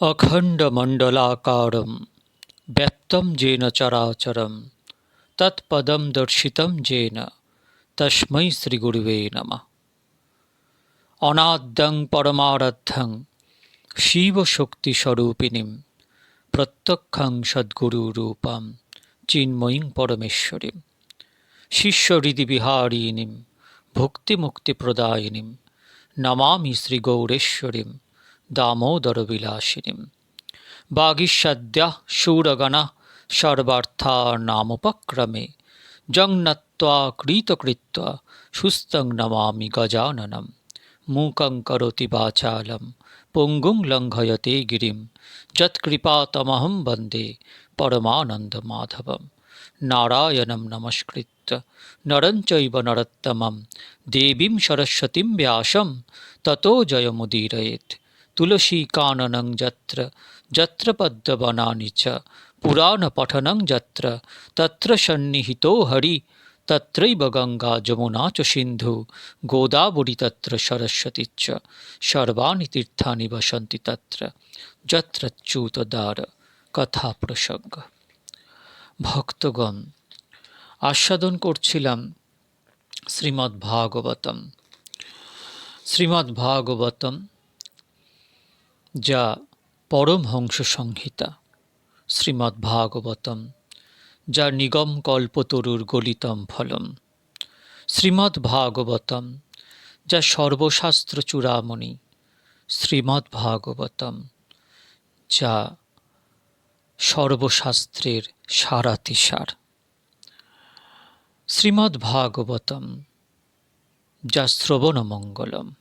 अखण्डमण्डलाकारं व्यक्तं येन चराचरं, तत्पदं दर्शितं येन तस्मै श्रीगुरुवे नमः। অনাদ্যং পরমারাধ্যং শিবশক্তিস্বরূপিণীম প্রত্যক্ষং সদ্গুরুরূপাম চিন্ময়ীং পরমেশ্বরীম শিষ্যহৃদিবিহারিণীম ভক্তিমুক্তিপ্রদায়িনীম নমামি শ্রীগৌরেশ্বরীম দামোদরবিলাসিনীম বাগীষাদ্যাः শূরগণাः সর্বার্থানামুপক্রমে জংনত্বা কৃতকৃত্বা সুস্থং নমামি গজাননম মূকং করোতি বাচালম পঙ্গুং লঙ্ঘয়তে গিরিম যৎকৃপাতমহং বন্দে পরমানন্দ মাধবম নারায়ণম নমস্কৃত্য নরং চৈব নরোত্তমম দেবীং সরস্বতীং ব্যাসম ততো জয়মুদীরয়েত তুলসীকাননং যত্র যত্র পদ্মবনানি চ পুরাণপঠनं যত্র, তত্র সন্নিহিতো হরি, তত্রৈব গঙ্গা যমুনা চ সিন্ধু, গোদাবরী তত্র সরস্বতী চ, সর্বাণি তীর্থানি বসন্তি তত্র যত্রচ্যুতদ্বার কথা প্রসঙ্গ ভক্তগণ, আস্বাদন করছিলাম শ্রীমদ্ ভাগবতম শ্রীমদ্ ভাগবতম যা পরমহংস সংহিতা। শ্রীমদ্ ভাগবতম যা নিগম কল্পতরুর গলিতম ফলম। শ্রীমদ্ ভাগবতম যা সর্বশাস্ত্র চূড়ামণি। শ্রীমদ্ ভাগবতম যা সর্বশাস্ত্রের সারাতিসার। শ্রীমদ্ ভাগবতম যা শ্রবণমঙ্গলম।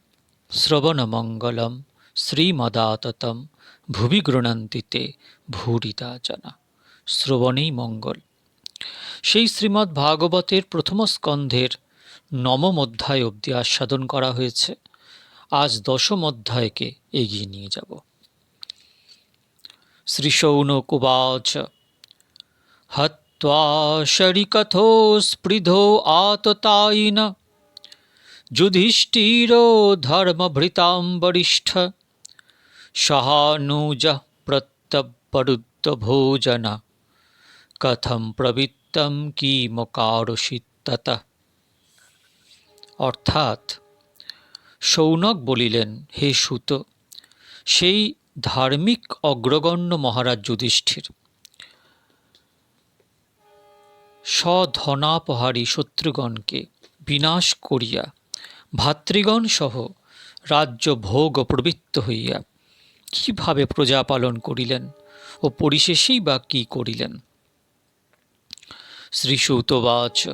শ্রবণমঙ্গলম শ্রীমদাততম ভুবি গৃণন্তিতে ভূরিতা জানা। শ্রবণেই মঙ্গল। সেই শ্রীমদ্ ভাগবতের প্রথম স্কন্ধের নবম অধ্যায় অবধি আস্বাদন করা হয়েছে। আজ দশম অধ্যায়কে এগিয়ে নিয়ে যাব। শ্রীশৌনকুবাচ হত্বা শরিকথো স্পৃধো আততায়িন, যুধিষ্ঠির ধর্মভৃতাম বরিষ্ঠ সহানুজ প্রত্যবরুদ্ধভোজন। কথম প্রবৃত্তম কিমকারসিত অর্থাৎ সৌনক বলিলেন, হে সুত, সেই ধার্মিক অগ্রগণ্য মহারাজ যুধিষ্ঠির, স্বধনাপহারী শত্রুগণকে বিনাশ করিয়া ভাতৃগণ সহ রাজ্য ভোগ প্রবৃত্ত হইয়া কীভাবে প্রজা পালন করিলেন ও পরিশেষেই বা কি করিলেন? শ্রীসূতবাচ,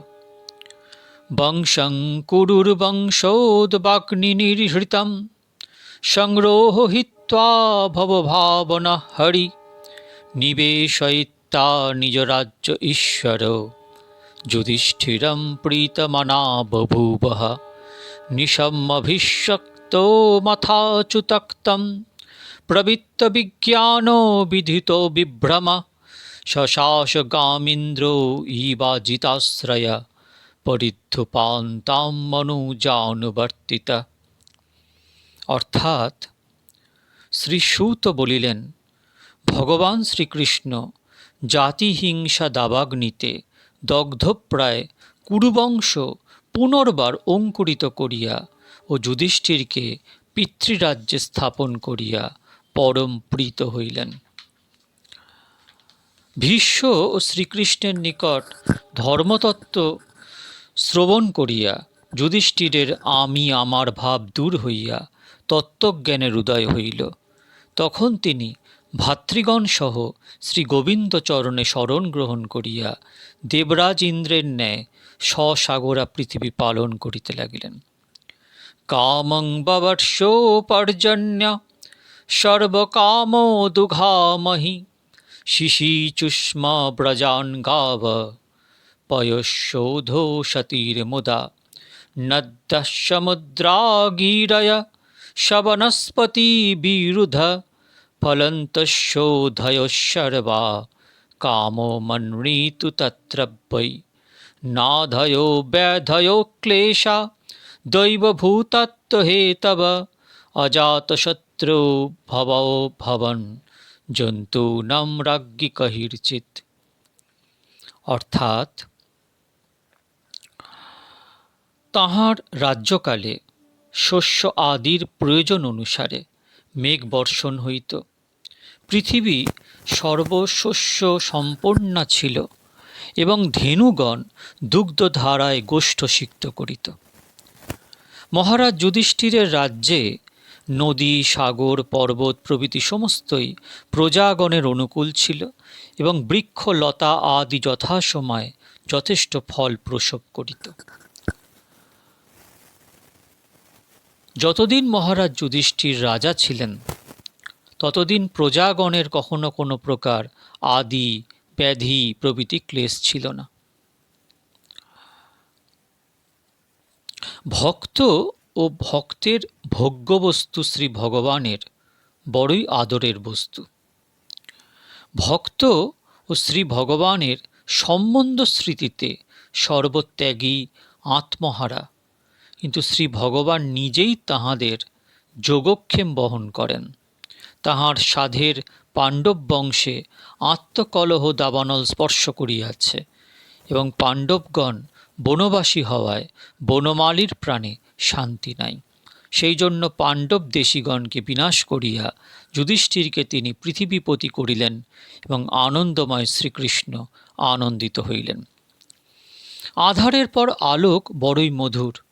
বংশং কুরুর্বংশোদ্বাগ্নির্হৃতম সংরোহিত্বা ভবভাবনা হরি নিবেশয়িত্বা নিজরাজ্য ঈশ্বর, যুধিষ্ঠিরম প্রীতমনা বভূব নিশমভিষক্তো মথাচ্যুতক্তম। প্রবৃত্তবিজ্ঞানো বিধিতো বিভ্রম শশাসগামিন্দ্র ইবাজিতাশ্রয় পরিদ্ধুপান্তাম মনুজানুবর্তিত অর্থাৎ শ্রী সুত বলিলেন, ভগবান শ্রীকৃষ্ণ জাতিহিংসা দাবাগ্নিতে দগ্ধপ্রায় কুরুবংশ পুনর্বার অঙ্কুরিত করিয়া ও যুধিষ্ঠিরকে পিতৃরাজ্যে স্থাপন করিয়া পরম প্রীত হইলেন। ভীষ্ম ও শ্রীকৃষ্ণের নিকট ধর্মতত্ত্ব শ্রবণ করিয়া যুধিষ্ঠিরের আমি আমার ভাব দূর হইয়া তত্ত্বজ্ঞানের উদয় হইল। তখন তিনি ভাতৃগণ সহ শ্রী গোবিন্দচরণে শরণ গ্রহণ করিয়া দেবরাজ ইন্দ্রের ন্যায় স্বসাগরা পৃথিবী পালন করিতে লাগিলেন। কামং ববর্ষোপর্জন্য সর্বকামোদুঘামহি শিশিচুষ্ম ব্রজান গাব পয়শোধো সতীর্মুদা নদ্যসমুদ্রাগীরয় শবনস্পতিবিরুধ ফলন্তশোধয় সর্বা কামো মনৃতু তত্র বৈ নাধयो ব্যাধयो ক্লেশা দৈবভূতত্ব হেতব অজাতশত্রু ভবো ভবন জন্তু নাম কহির্চিত অর্থাৎ তাহার রাজ্যকালে শস্য আদির প্রয়োজন অনুসারে মেঘ বর্ষণ হইত। পৃথিবী সর্বশস্য সম্পন্না ছিল এবং ধেনুগণ দুগ্ধধারায় গোষ্ঠ সিক্ত করিত। মহারাজ যুধিষ্ঠিরের রাজ্যে নদী, সাগর, পর্বত প্রভৃতি সমস্তই প্রজাগণের অনুকূল ছিল এবং বৃক্ষ লতা আদি যথাসময়ে যথেষ্ট ফল প্রসব করিত। যতদিন মহারাজ যুধিষ্ঠির রাজা ছিলেন, ততদিন প্রজাগণের কখনো কোনো প্রকার আদি, ব্যাধি প্রভৃতি ক্লেশ ছিল না। ভক্ত ও ভক্তের ভোগ্যবস্তু শ্রী ভগবানের বড়ই আদরের বস্তু। ভক্ত ও শ্রী ভগবানের সম্বন্ধ স্মৃতিতে সর্বত্যাগী আত্মহারা, কিন্তু শ্রী ভগবান নিজেই তাহাদের যোগক্ষেম বহন করেন। তাহার সাধের পাণ্ডব বংশে আত্মকলহ দাবানল স্পর্শ করিয়াছে এবং পাণ্ডবগণ বনবাসী হওয়ায় বনমালীর প্রাণে শান্তি নাই। সেই জন্য পাণ্ডব দেশীগণকে বিনাশ করিয়া যুধিষ্ঠিরকে তিনি পৃথিবীপতি করিলেন এবং আনন্দময় শ্রীকৃষ্ণ আনন্দিত হইলেন। আধারের পর আলোক বড়ই মধুর।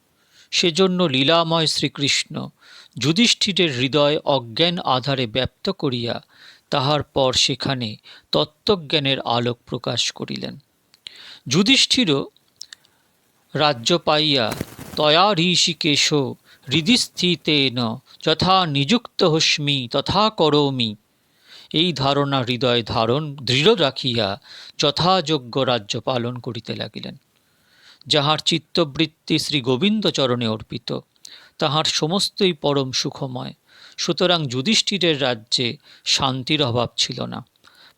সেজন্য লীলাময় শ্রীকৃষ্ণ যুধিষ্ঠিরের হৃদয় অজ্ঞান আধারে ব্যপ্ত করিয়া তাহার পর সেখানে তত্ত্বজ্ঞানের আলোক প্রকাশ করিলেন। যুধিষ্ঠিরও রাজ্য পাইয়া তয়া ঋষিকেশ হৃদিস্থিতেন, যথা নিযুক্ত হস্মি, তথা করমি। এই ধারণা হৃদয় ধারণ দৃঢ় রাখিয়া যথাযোগ্য রাজ্য পালন করিতে লাগিলেন। যাহার চিত্তবৃত্তি শ্রী গোবিন্দচরণে অর্পিত, তাহার সমস্তই পরম সুখময়। সুতরাং যুধিষ্ঠিরের রাজ্যে শান্তির অভাব ছিল না।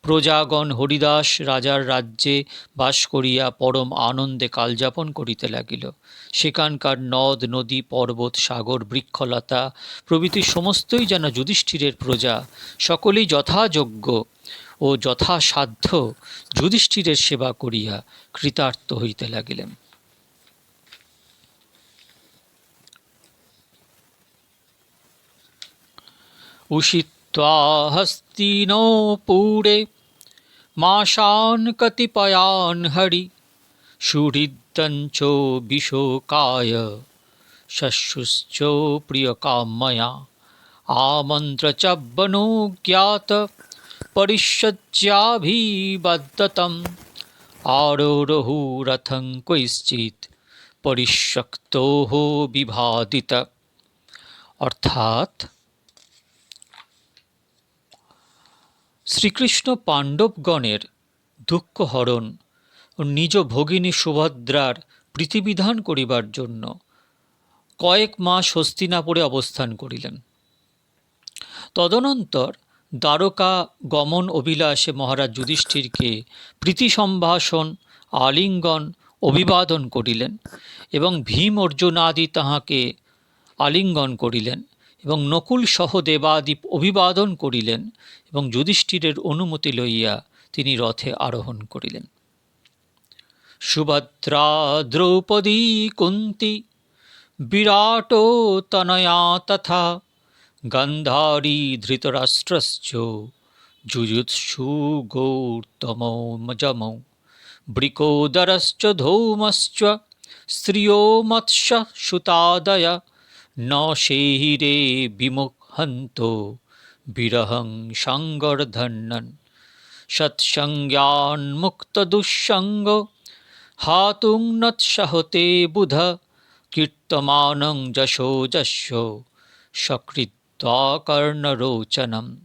প্রজাগণ হরিদাস রাজার রাজ্যে বাস করিয়া পরম আনন্দে কালযাপন করিতে লাগিল। সেখানকার নদ, নদী, পর্বত, সাগর, বৃক্ষলতা প্রভৃতি সমস্তই যেন যুধিষ্ঠিরের প্রজা। সকলেই যথাযোগ্য ও যথাসাধ্য যুধিষ্ঠিরের সেবা করিয়া কৃতার্থ হইতে লাগিলেন। উষিত্বা হস্তিনপুরে माशान् कतिपयान् हरि सुहृदञ्चो विशोकाय शश्रुश्च प्रियकामया आमन्त्र च वनोज्ञात परिषज्याभिबद्धतम् आरोरहुरथं कैश्चित् পরিশ্যক্তোহ বিভাদিত অর্থাৎ শ্রীকৃষ্ণ পাণ্ডবগণের দুঃখহরণ নিজ ভগিনী সুভদ্রার প্রীতিবিধান করিবার জন্য কয়েক মাস হস্তিনাপুরে অবস্থান করিলেন। তদনন্তর দ্বারকা গমন অভিলাষে মহারাজ যুধিষ্ঠিরকে প্রীতি সম্ভাষণ, আলিঙ্গন, অভিবাদন করিলেন এবং ভীম অর্জুন আদি তাহাকে আলিঙ্গন করিলেন। এবং নকুল সহ দেবাদি অভিবাদন করিলেন এবং যুধিষ্ঠিরের অনুমতি লইয়া তিনি রথে আরোহণ করিলেন। সুভদ্রা দ্রৌপদী কুন্তি, বিরাট তনয়া তথা গান্ধারী ধৃতরাষ্ট্রশ্চ, যুযুৎসু গৌতমৌ বৃকোদরশ্চ ধৌমশ্চ স্ত্রিयो মৎস্য সুতাদয় ন শেহিরে বিমুখন্ত বিরহং সঙ্গর্ধন্নন সৎসংজ্ঞান্মুক্ত দুঃসঙ্গ, হাতুং নৎসহতে বুধ, কীর্তমানং যশো যস্য সকৃত্বাকর্ণরোচনম।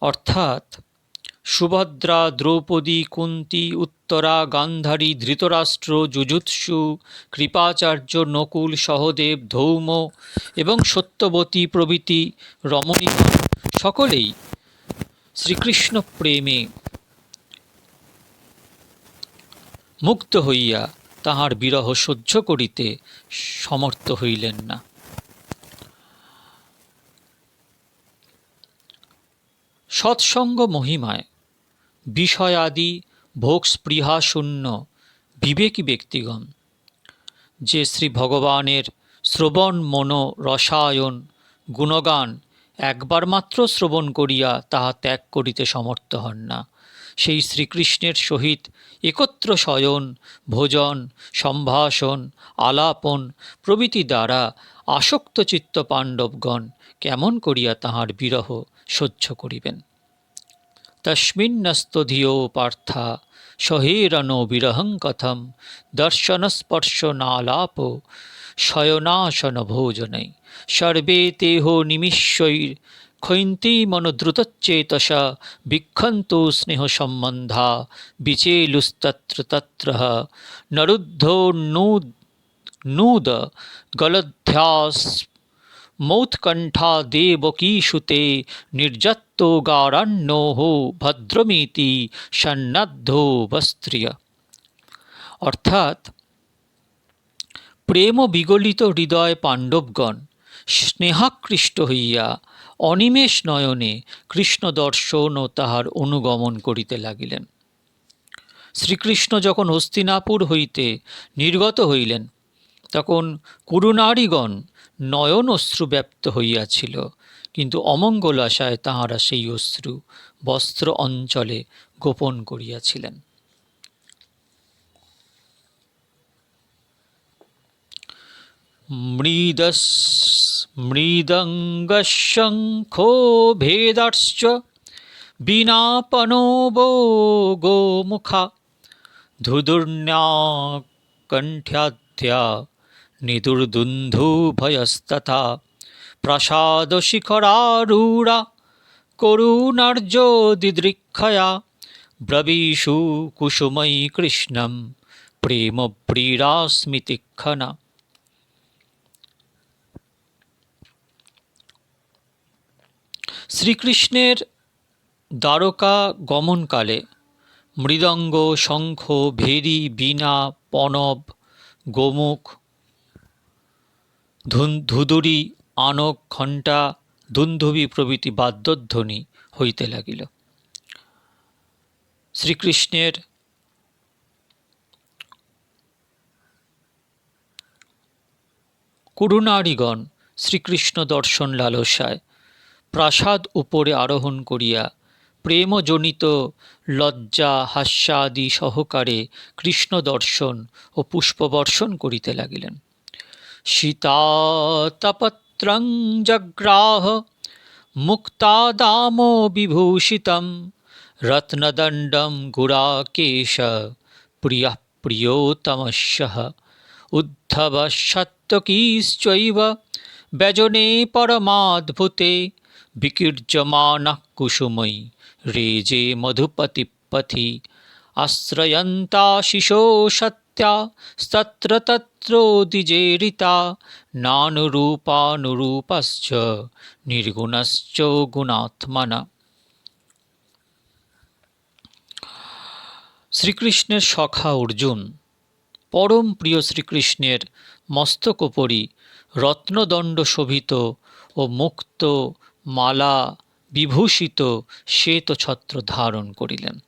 অর্থাৎ সুভদ্রা, দ্রৌপদী, কুন্তি, উত্তরা, গান্ধারী, ধৃতরাষ্ট্র যুযুৎসু কৃপাচার্য, নকুল, সহদেব, ধৌম এবং সত্যবতী প্রভৃতি রমণীগণ সকলেই শ্রীকৃষ্ণ প্রেমে মুক্ত হইয়া তাহার বিরহ সহ্য করিতে সমর্থ হইলেন না। সৎসঙ্গ মহিমায় বিষয়াদি ভোগস্পৃহা শূন্য বিবেকী ব্যক্তিগণ, যে শ্রী ভগবানের শ্রবণ মনো রসায়ন গুণগান একবার মাত্র শ্রবণ করিয়া তাহা ত্যাগ করিতে সমর্থ হন না, সেই শ্রীকৃষ্ণের সহিত একত্র শয়ন, ভোজন, সম্ভাষণ, আলাপন প্রভৃতি দ্বারা আসক্তচিত্ত পাণ্ডবগণ কেমন করিয়া তাহার বিরহ সহ্য করিবেন? তস্মিন্নস্তধিও পার্থা সহেরনো বিরহং কথম দর্শনস্পর্শ নালাপ শয়নাশন ভোজনে সর্বে তেহ নিমিষৈর ক্ষৈন্তি মনোদ্রুতচেতস বিক্ষন্তু স্নেহ সম্বন্ধা বিচেলুস্তত্র তত্র নরুদ্ধো নূদ গলধ্যাস মৌৎকণ্ঠা দেবকীষুতে নির্যাত্তগারণ্যোহ ভদ্রমিতি সন্নদ্ধো বস্ত্রিয় অর্থাৎ প্রেম বিগলিত হৃদয় পাণ্ডবগণ স্নেহাকৃষ্ট হইয়া অনিমেষ নয়নে কৃষ্ণ দর্শন ও তাহার অনুগমন করিতে লাগিলেন। শ্রীকৃষ্ণ যখন হস্তিনাপুর হইতে নির্গত হইলেন, তখন কুরুনারীগণ নয়ন অশ্রু ব্যপ্ত হইয়াছিল। কিন্তু অমঙ্গল আশায় তাঁহারা সেই অশ্রু বস্ত্র অঞ্চলে গোপন করিয়াছিলেন। মৃদস, মৃদঙ্গশঙ্খো ভেদাশ্চ, বিনাপনোবো গোমুখা ধুদুর্ন্যা কণ্ঠ্যাদ্যা নিদুর্দুন্ধুভয়স্তথা। প্রসাদশিখরারূঢ়া করুণার্য দিদৃক্ষয়া ব্রবীষু কুসুময়ী কৃষ্ণম প্রেমপ্রীড়াস্মিতিক্ষণা শ্রীকৃষ্ণের দ্বারকা গমনকালে মৃদঙ্গ শঙ্খ, ভেরি, বীণা পনব গোমুখ ধুধুরি আনক ঘণ্টা দুন্ধুবি প্রভৃতি বাদ্যধ্বনি হইতে লাগিল। শ্রীকৃষ্ণের করুণারিগণ শ্রীকৃষ্ণ দর্শন লালসায় প্রাসাদ উপরে আরোহণ করিয়া প্রেমজনিত লজ্জা হাস্যাদি সহকারে কৃষ্ণ দর্শন ও পুষ্পবর্ষণ করিতে লাগিলেন। নেত্রং জগ্রাহ মুক্তাদামো বিভূষিতম রত্নদণ্ডম গুড়াকেশ প্রিয় প্রিয়তমস্য উদ্ধব সত্যকীশ্চৈব ব্যজনে পরমাদ্ভুতে বিকীর্যমানা কুসুমৈ রেজে মধুপতিপথি আশ্রয়ন্তা শিশো সত্য सत्या तत्र तत्रोदिजेरिता নানুরূপানুরূপশ্চ নির্গুণশ্চ গুণাত্মনা শ্রীকৃষ্ণের সখা অর্জুন পরম প্রিয় শ্রীকৃষ্ণের মস্তকোপরি রত্নদণ্ড শোভিত ও মুক্ত মালা বিভূষিত শ্বেত ছত্র ধারণ করিলেন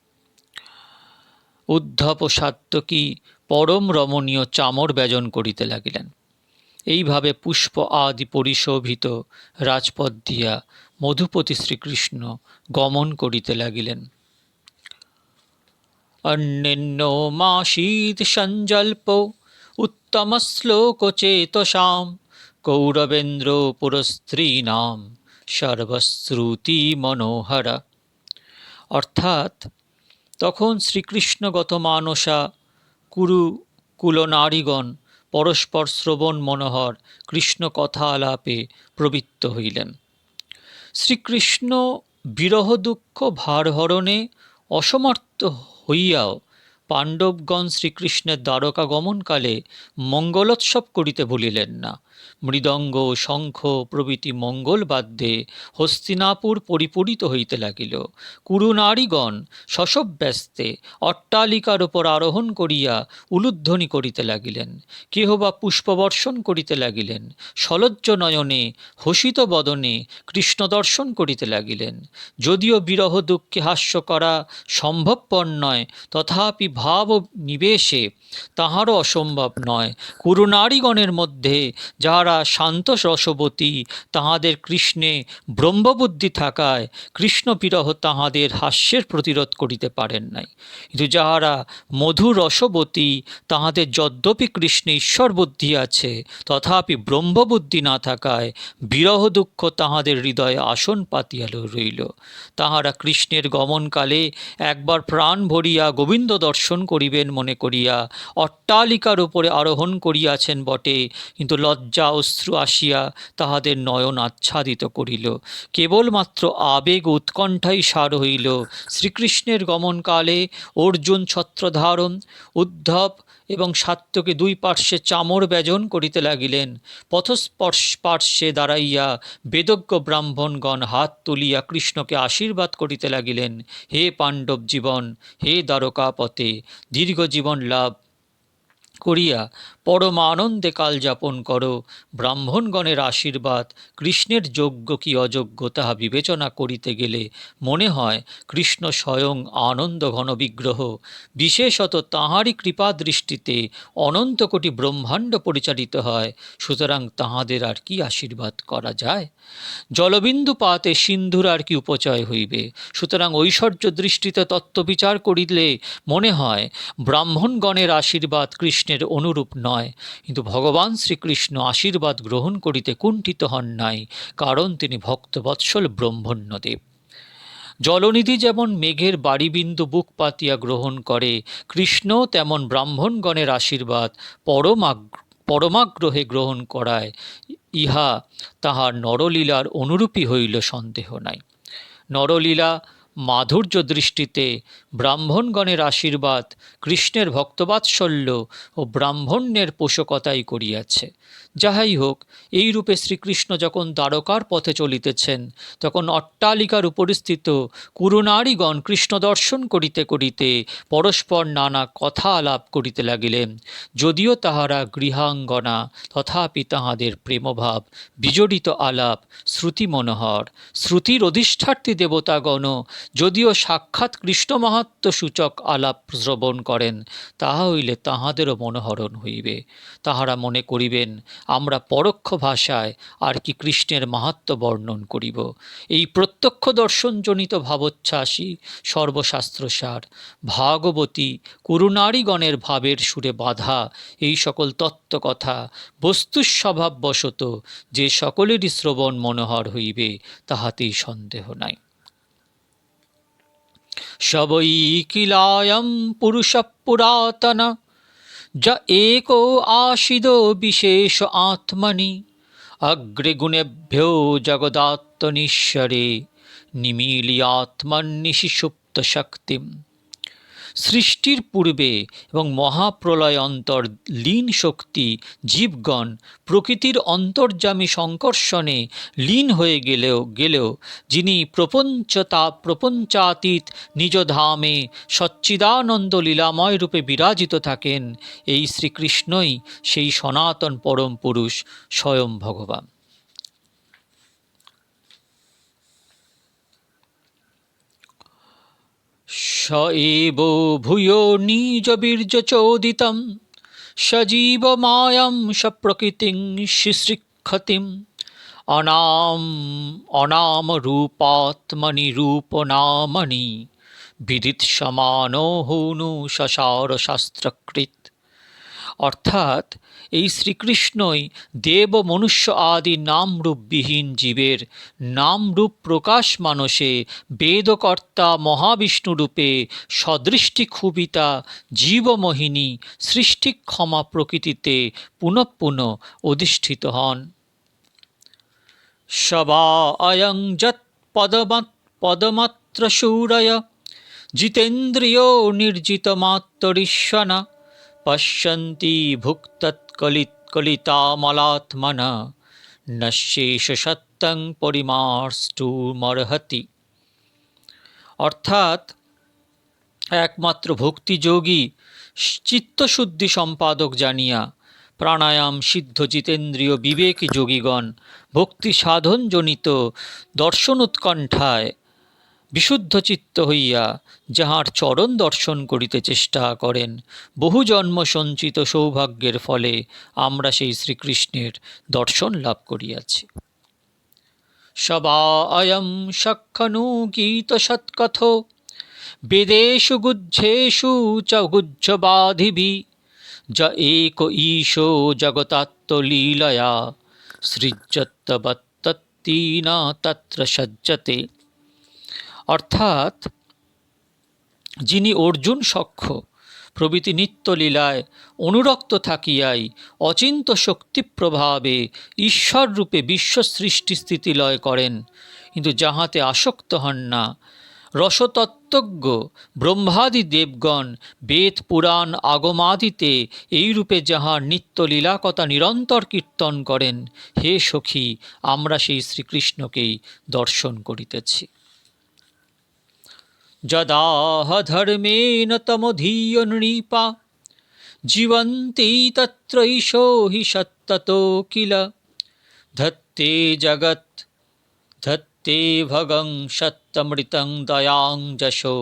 উদ্ধব সাত্তকী পরম রমণীয় চামর ব্যজন করিতে লাগিলেন। এইভাবে পুষ্প আদি পরিশোভিত রাজপথ দিয়া মধুপতি শ্রীকৃষ্ণ গমন করিতে লাগিলেন। অন্যান্য মাসীদ সঞ্জল্প, উত্তম শ্লোক চেতসাম, কৌরবেন্দ্র পুরস্ত্রীনাম সর্বশ্রুতি মনোহরা। অর্থাৎ তখন শ্রীকৃষ্ণগত মানসা কুরু কুলনারীগণ পরস্পর শ্রবণ মনোহর কৃষ্ণ কথা আলাপে প্রবৃত্ত হইলেন। শ্রীকৃষ্ণ বিরহ দুঃখ ভারহরণে অসমর্থ হইয়াও পাণ্ডবগণ শ্রীকৃষ্ণের দ্বারকা গমনকালে মঙ্গলোৎসব করিতে ভুলিলেন না। মৃদঙ্গ শঙ্খ প্রভৃতি মঙ্গলবাদ্যে হস্তিনাপুর পরিপূরিত হইতে লাগিল। কুরুনারীগণ শশব্যস্তে অট্টালিকার উপর আরোহণ করিয়া উলুধ্বনি করিতে লাগিলেন। কেহ বা পুষ্পবর্ষণ করিতে লাগিলেন। সলজ্জ নয়নে হসিত বদনে কৃষ্ণ দর্শন করিতে লাগিলেন। যদিও বিরহ দুঃখে হাস্য করা সম্ভবপর নয়, তথাপি ভাব নিবেশে তাহারও অসম্ভব নয়। কুরুনারীগণের মধ্যে যাহারা শান্ত রসবতী তাহাদের কৃষ্ণে ব্রহ্মবুদ্ধি থাকায় কৃষ্ণ বিরহ তাহাদের হাস্যের প্রতিরোধ করিতে পারেন নাই। কিন্তু যাহারা মধুর রসবতী, তাহাদের যদ্যপি কৃষ্ণে ঈশ্বর বুদ্ধি আছে, তথাপি ব্রহ্মবুদ্ধি না থাকায় বিরহ দুঃখ তাহাদের হৃদয়ে আসন পাতিয়া রইল। তাহারা কৃষ্ণের গমনকালে একবার প্রাণ ভরিয়া গোবিন্দ দর্শন করিবেন মনে করিয়া, অট্টালিকার উপরে আরোহণ করিয়াছেন বটে, কিন্তু লজ্জা অশ্রু আসিয়া তাহাদের নয়ন আচ্ছাদিত করিল। কেবলমাত্র আবেগ উৎকণ্ঠাই সার হইল। শ্রীকৃষ্ণের গমনকালে অর্জুন ছত্রধারণ, উদ্ধব এবং সাত্যকে দুই পার্শ্বে চামর ব্যজন করিতে লাগিলেন। পথস্পর্শ পার্শ্বে দাঁড়াইয়া বেদজ্ঞ ব্রাহ্মণগণ হাত তুলিয়া কৃষ্ণকে আশীর্বাদ করিতে লাগিলেন। হে পাণ্ডব জীবন, হে দ্বারকাপতে দীর্ঘ জীবন লাভ। করিয়া পরম আনন্দে কাল যাপন করো। ব্রাহ্মণগণের আশীর্বাদ, কৃষ্ণের যোগ্য কি অযোগ্য তাহা বিবেচনা করিতে গেলে মনে হয় কৃষ্ণ স্বয়ং আনন্দ ঘন বিগ্রহ। বিশেষত তাঁহারই কৃপা দৃষ্টিতে অনন্ত কোটি ব্রহ্মাণ্ড পরিচালিত হয়, সুতরাং তাহাদের আর কি আশীর্বাদ করা যায়? জলবিন্দু পাতে সিন্ধুর আর কি উপচয় হইবে? সুতরাং ঐশ্বর্য দৃষ্টিতে তত্ত্ববিচার করিলে মনে হয় ব্রাহ্মণগণের আশীর্বাদ কৃষ্ণের অনুরূপ নয়। কিন্তু ভগবান শ্রীকৃষ্ণ আশীর্বাদ গ্রহণ করিতে কুণ্ঠিত হন নাই, কারণ তিনি ভক্তবৎসল ব্রহ্মণ্যদেব। জলনিধি যেমন মেঘের বাড়িবিন্দু বুক পাতিয়া গ্রহণ করে, কৃষ্ণ তেমন ব্রাহ্মণগণের আশীর্বাদ পরমাগ্র, পরমাগ্রহে গ্রহণ করায়। ইহা তাহার নরলীলার অনুরূপী হইল সন্দেহ নাই। নরলীলা মাধুর্য দৃষ্টিতে ব্রাহ্মণগণের আশীর্বাদ কৃষ্ণের ভক্তবাৎসল্য ও ব্রাহ্মণ্যের পোষকতাই করিয়াছে। যাহাই হোক এই রূপে শ্রীকৃষ্ণ যখন দ্বারকার পথে চলিতেছেন, তখন অট্টালিকার উপরিস্থিত কুরুনারীগণ কৃষ্ণ দর্শন করিতে করিতে পরস্পর নানা কথা আলাপ করিতে লাগিলেন। যদিও তাহারা গৃহাঙ্গনা, তথাপি তাহাদের প্রেমভাব, বিজড়িত আলাপ শ্রুতি মনোহর শ্রুতির অধিষ্ঠার্থী দেবতাগণ যদিও সাক্ষাৎ কৃষ্ণ মাহাত্ম সূচক আলাপ শ্রবণ করেন তাহা হইলে তাহাদেরও মনোহরণ হইবে। তাহারা মনে করিবেন, আমরা পরোক্ষ ভাষায় আর কি কৃষ্ণের মাহাত্ম বর্ণন করিব। এই প্রত্যক্ষ দর্শনজনিত ভাবোচ্ছ্বাসী সর্বশাস্ত্রসার। ভাগবতী করুণারীগণের ভাবের সুরে বাধা, এই সকল তত্ত্বকথা বস্তুস্বভাববশত যে সকলেরই শ্রবণ মনোহর হইবে, তাহাতেই সন্দেহ নাই। শবৈকিলায়ম পুরুষ পুরাতন য একো আশিদ বিশেষ আত্মনি অগ্রে গুণেভ্যো জগদাত্মনীশ্বরে নিমিলিয়াত্মন্নিশি সুপ্ত শক্তিম সৃষ্টির পূর্বে এবং মহাপ্রলয় অন্তর লীন শক্তি জীবগণ প্রকৃতির অন্তর্যামী সংকর্ষণে লীন হয়ে গেলেও গেলেও যিনি প্রপঞ্চতা, প্রপঞ্চাতীত নিজ ধামে সচ্চিদানন্দ লীলাময় রূপে বিরাজিত থাকেন, এই শ্রীকৃষ্ণই সেই সনাতন পরম পুরুষ স্বয়ং ভগবান। স এব ভূয়ো নিজবীর্যচোদিतं সজীবমায়াं সপ্রকৃতিং শিশৃক্ষতিম। অনাম অনামরূপাত্মনি রূপনামনি বিদিত সমানো হুনু শশার শাস্ত্রকৃত। অর্থাৎ এই শ্রীকৃষ্ণই দেব মনুষ্য আদি নামরূপবিহীন জীবের নামরূপ প্রকাশ মানসে বেদকর্তা মহাবিষ্ণুরূপে সদৃষ্টি খুবিতা জীবমোহিনী সৃষ্টি ক্ষমা প্রকৃতিতে পুনঃ অধিষ্ঠিত হন। সবা অয়ং যৎ পদমাত পদমাত্র শূরয় জিতেন্দ্রিয় নির্জিতমাত্তরিশ্বনা পশ্যন্তি ভুক্তৎকলিত স্কলিতামলাত্মনা নশেষ সত্যং পরিমার্ষ্টুমর্হতি অর্থাৎ একমাত্র ভক্তিযোগী চিত্তশুদ্ধি সম্পাদক জানিয়া প্রাণায়াম সিদ্ধ জিতেন্দ্রীয় বিবেকী যোগীগণ ভক্তি সাধনজনিত দর্শন উৎকণ্ঠায় বিশুদ্ধ চিত্ত হইয়া যাহার চরণ দর্শন করিতে চেষ্টা করেন, বহু জন্ম সঞ্চিত সৌভাগ্যের ফলে আমরা সেই শ্রীকৃষ্ণের দর্শন লাভ করিয়াছি। সবা অয়ং সক্ষনু গীত সৎকথ বেদেষু গুজ্জেষু চ গুজ্জবাধিভি য এক ঈশো জগতাত্মলীলয়া সৃজ্যত্তবত্তীনা তত্র সজ্জতে। অর্থাৎ যিনি অর্জুন সক্ষ প্রভৃতি নিত্যলীলায় অনুরক্ত থাকিয়াই অচিন্ত শক্তি প্রভাবে ঈশ্বররূপে বিশ্ব সৃষ্টি স্থিতিলয় করেন। কিন্তু যাহাতে আসক্ত হন না, রসতত্ত্বজ্ঞ ব্রহ্মাদি দেবগণ বেদ পুরাণ আগমাদিতে এইরূপে যাহার নিত্যলীলা কথা নিরন্তর কীর্তন করেন, হে সখী, আমরা সেই শ্রীকৃষ্ণকেই দর্শন করিতেছি। যদাহ ধর্মেণ তমধীয় নৃপা জীবন্তি তত্রৈশো হি সত্ততো কিল ধত্তে জগৎ ধত্তে ভগং সত্যমৃতং দয়াং যশো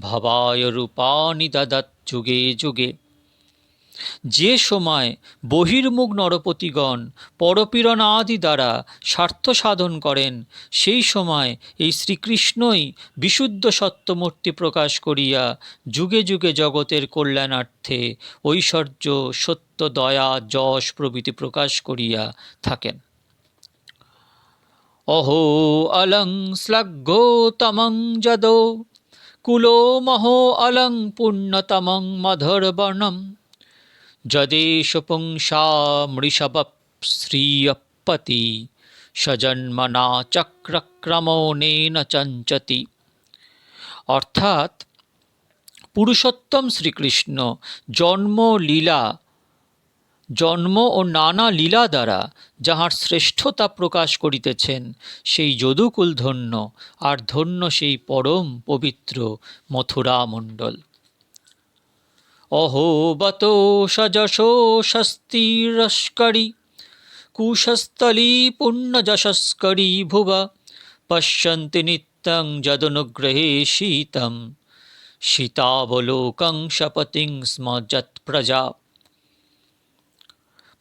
ভবায় রূপানি দদৎ যুগে যুগে যে সময় বহির্মুখ নরপতিগণ পরপীড়ন আদি দ্বারা স্বার্থ সাধন করেন, সেই সময় এই শ্রীকৃষ্ণই বিশুদ্ধ সত্যমূর্তি প্রকাশ করিয়া যুগে যুগে জগতের কল্যাণার্থে ঐশ্বর্য, সত্য, দয়া, যশ প্রভৃতি প্রকাশ করিয়া থাকেন। অহো অলং শ্লঘ্যোতমং যদো, কুলো মহো অলং পুণ্যতমং মধুর্বর্ণম যদেশ পুংসামৃষভশ্রিয়পতি সজন্মনা চক্রক্রমণেন চঞ্চতি অর্থাৎ পুরুষোত্তম শ্রীকৃষ্ণ জন্ম লীলা জন্ম ও নানা লীলা দ্বারা যাহার শ্রেষ্ঠতা প্রকাশ করিতেছেন, সেই যদুকুল ধন্য আর ধন্য সেই পরম পবিত্র মথুরা মণ্ডল অহোবত সযশো স্বস্তিরস্করি কুশস্থলী পুণ্যযশস্করি ভুব, পশ্যন্তি নিত্যং যদনুগ্রহে শীতম, শীতাবলোকং শপতিং স্ম যৎপ্রজা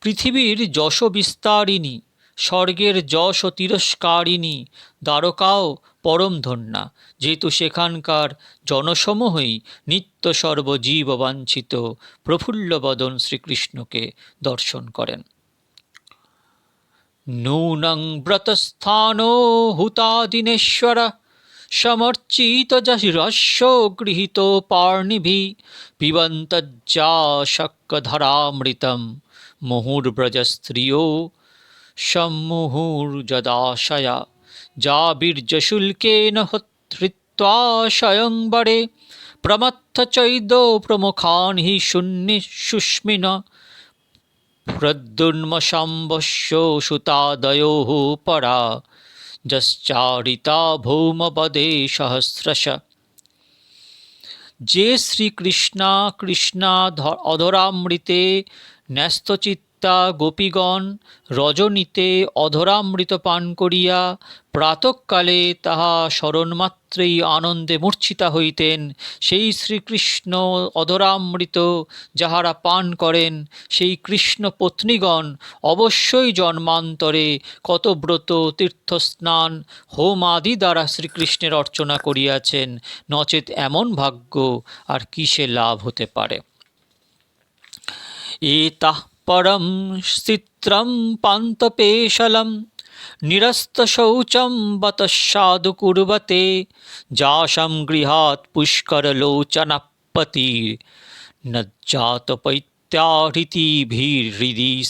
পৃথিবীর যশ বিস্তারিণী স্বর্গের যশ তিরস্কারিণী দ্বারকাও পরম ধন্যা, যেহেতু সেখানকার জনসমূহই নিত্য সর্বজীব বাঞ্ছিত প্রফুল্লবদন শ্রীকৃষ্ণকে দর্শন করেন। নূনং ব্রতস্থান হুতাদিনেশ্বর, সমর্চিত যশিরস্য গৃহীত পার্ণিভি পিবন্তজ্জা শক্কধরামৃতম, মুহুর্ব্রজস্ত্রিয় সম্মুহুর্যদাশয়া। যা বীর্যশুল্কেন হৃত্বা স্বয়ংবরে প্রমত্থ চৈদ প্রমুখান হি শূন্যে সুস্মিন প্রদ্যুন্মশাম্বস্য সুতাদয়ো পরা যশ্চারিতা ভৌমপদে সহস্রশ যে শ্রীকৃষ্ণা কৃষ্ণা অধরামৃতে ন্যস্তচিত সীতা গোপীগণ রজনীতে অধরামৃত পান করিয়া প্রাতকালে তাহা স্মরণমাত্রেই আনন্দে মূর্ছিতা হইতেন। সেই শ্রীকৃষ্ণ অধরামৃত যাহারা পান করেন, সেই কৃষ্ণ পত্নীগণ অবশ্যই জন্মান্তরে কত ব্রত, তীর্থস্নান, হোম আদি দ্বারা শ্রীকৃষ্ণের অর্চনা করিয়াছেন। নচেত এমন ভাগ্য আর কিসে লাভ হতে পারে? এতাহ পরম স্থিত্রম পান্তপেশলম নিরস্তশৌচম বতঃসাধু কুর্বতে যাশম গৃহাৎ পুষ্করলোচনপতির নজ্জাতপৈত্যাহৃতিভিহৃদি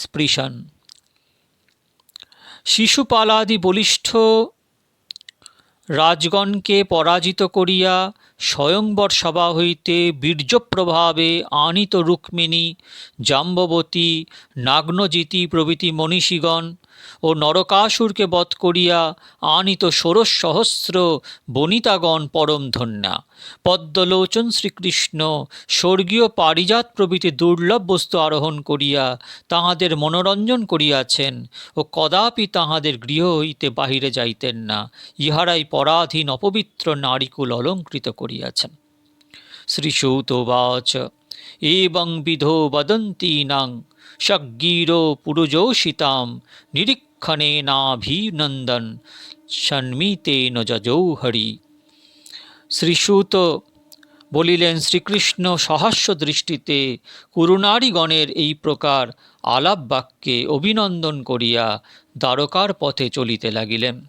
রাজগণকে পরাজিত করিয়া স্বয়ংবর সভা হইতে বীর্যপ্রভাবে আনিত রুক্মিণী জাম্ববতী নাগ্নজিতি প্রভৃতি মনীষীগণ ও নরকাসুরকে বধ করিয়া আনিত ষোড়শ সহস্র বনিতাগণ পরম ধন্যা। পদ্মলোচন শ্রীকৃষ্ণ স্বর্গীয় পারিজাত প্রভৃতি দুর্লভ বস্তু আরোহণ করিয়া তাহাদের মনোরঞ্জন করিয়াছেন ও কদাপি তাহাদের গৃহ হইতে বাহিরে যাইতেন না, ইহারাই পরাধীন অপবিত্র নারীকুল অলঙ্কৃত করিয়াছেন। শ্রীসৌতবাচ। এবং বিধো বদন্তীনাং সজ্ঞীর পুরুজোষিতাম নিরীক্ষণেনাভিনন্দন সন্মিতে যজৌ হরি শ্রীসূত বলিলেন, শ্রীকৃষ্ণ সহাস্য দৃষ্টিতে করুণারীগণের এই প্রকার আলাপ বাক্যে অভিনন্দন করিয়া দ্বারকার পথে চলিতে লাগিলেন।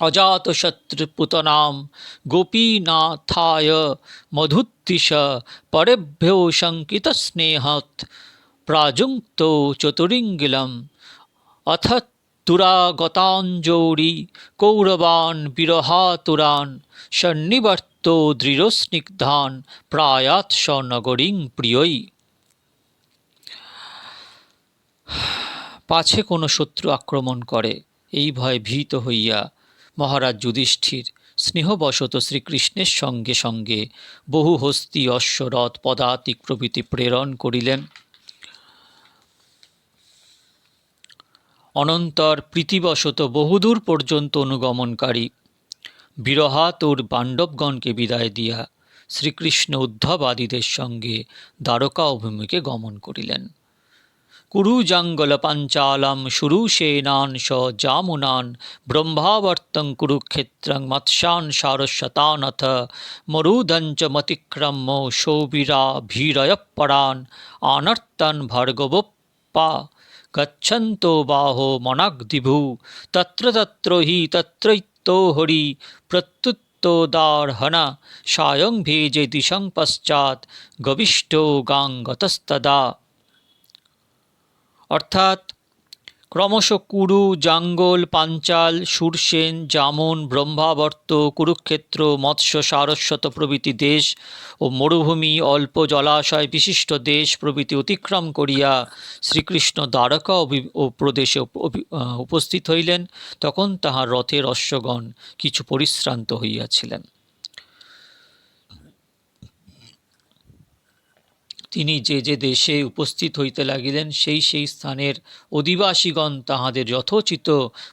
অজাতশত্রুপুতনাম গোপীনাথায় মধুত্তিশ পরেভ্যো শঙ্কিতস্নেহৎ প্রাযুক্ত চতুরিঙ্গিলম অথ তুরাগতাঞ্জৌরি কৌরবান বিরহাতুরান সন্নিবর্ত দৃঢ়স্নিগ্ধান প্রায়াৎ স নগরীং প্রিয়ই পাছে কোনো শত্রু আক্রমণ করে এই ভয়ে ভীত হইয়া মহারাজ যুধিষ্ঠির স্নেহবশত শ্রীকৃষ্ণের সঙ্গে সঙ্গে বহু হস্তি অশ্বরথ পদাতিক প্রভৃতি প্রেরণ করিলেন। অনন্তর প্রীতিবশত বহুদূর পর্যন্ত অনুগমনকারী। বিরহাতুর পাণ্ডবগণকে বিদায় দিয়া শ্রীকৃষ্ণ উদ্ধব আদিদের সঙ্গে দ্বারকা অভিমুখে গমন করিলেন। কুরুজাঙ্গল পাঞ্চালম সুরুষেনান স জামুনান ব্রহ্মাবর্তং কুরুক্ষেত্রং মৎস্যান সারস্বতানথ মরুদঞ্চ মতিক্রম্য সৌবীরা ভীরয়পরান আনর্তন ভার্গবোপ্পা গচ্ছন্তো বাহো মনাগ্দিভু তত্র তত্র হি তত্রৈত্য হরি প্রত্যুত্তদার্হনা সায়ং ভেজে দিশং পশ্চাৎ গবিষ্ঠো গাঙ্গতস্তদা অর্থাৎ ক্রমশ কুরু, জাঙ্গল, পাঞ্চাল, সুরসেন, জামুন, ব্রহ্মাবর্ত, কুরুক্ষেত্র, মৎস্য, সারস্বত প্রভৃতি দেশ ও মরুভূমি, অল্প জলাশয় বিশিষ্ট দেশ প্রভৃতি অতিক্রম করিয়া শ্রীকৃষ্ণ দ্বারকা ও প্রদেশে উপস্থিত হইলেন। তখন তাহার রথের অশ্বগণ কিছু পরিশ্রান্ত হইয়াছিলেন। তিনি যে যে দেশে উপস্থিত হইতে লাগিলেন, সেই সেই স্থানের অধিবাসীগণ তাহাদের যথোচিত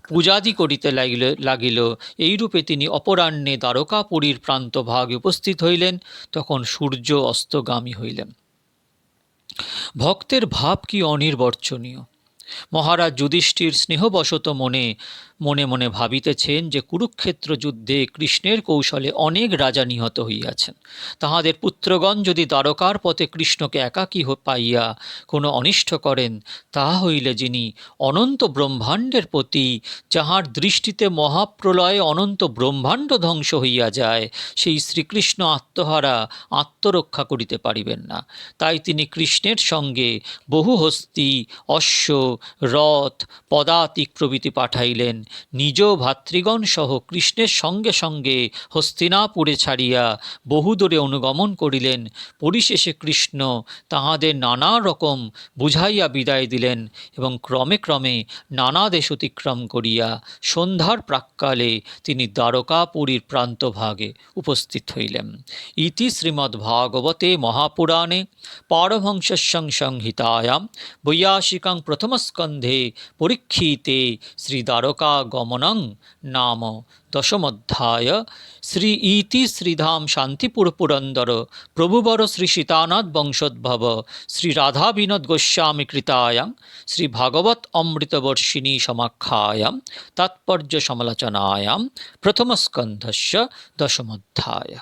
পূজাদি করিতে লাগিল লাগিল। এইরূপে তিনি অপরাহ্নে দ্বারকাপুরীর প্রান্তভাগে উপস্থিত হইলেন, তখন সূর্য অস্তগামী হইলেন। ভক্তের ভাব কি অনির্বর্চনীয় মহারাজ যুধিষ্ঠির স্নেহবশত মনে মনে মনে ভাবিতেছেন যে কুরুক্ষেত্র যুদ্ধে কৃষ্ণের কৌশলে অনেক রাজা নিহত হইয়াছেন। তাহাদের পুত্রগণ যদি দ্বারকার পথে কৃষ্ণকে একাকী পাইয়া কোনো অনিষ্ট করেন তাহা হইলে যিনি অনন্ত ব্রহ্মাণ্ডের প্রতি যাহার দৃষ্টিতে মহাপ্রলয়ে অনন্ত ব্রহ্মাণ্ড ধ্বংস হইয়া যায়, সেই শ্রীকৃষ্ণ আত্মহারা আত্মরক্ষা করিতে পারিবেন না। তাই তিনি কৃষ্ণের সঙ্গে বহু হস্তি অশ্ব, রথ, পদাতিক প্রভৃতি পাঠাইলেন। নিজ ভাতৃগণ সহ কৃষ্ণের সঙ্গে সঙ্গে হস্তিনাপুরে ছাড়িয়া বহুদূরে অনুগমন করিলেন। পরিশেষে কৃষ্ণ তাহাদের নানা রকম বুঝাইয়া বিদায় দিলেন এবং ক্রমে ক্রমে নানা দেশ অতিক্রম করিয়া সন্ধ্যার প্রাক্কালে তিনি দ্বারকাপুরীর প্রান্তভাগে উপস্থিত হইলেন। ইতি শ্রীমদ্ভাগবতে মহাপুরাণে পারভংশস্যং সংহিতায়াম বৈয়াসিকাং প্রথমস্কন্ধে পরীক্ষিতে শ্রীদ্বারকা গমনং নাম দশমধ্যায় শ্রী ইতি শ্রীধাম শান্তিপুর পুরন্দর প্রভুবর শ্রী সীতানাথ বংশোদ্ভব শ্রী রাধা বিনোদ গোস্বামী কৃতায়াম শ্রী ভাগবত অমৃতবর্ষিণী সমাখ্যায়াম তাৎপর্য সমালোচনায়াম প্রথমস্কন্ধস্য দশমধ্যায়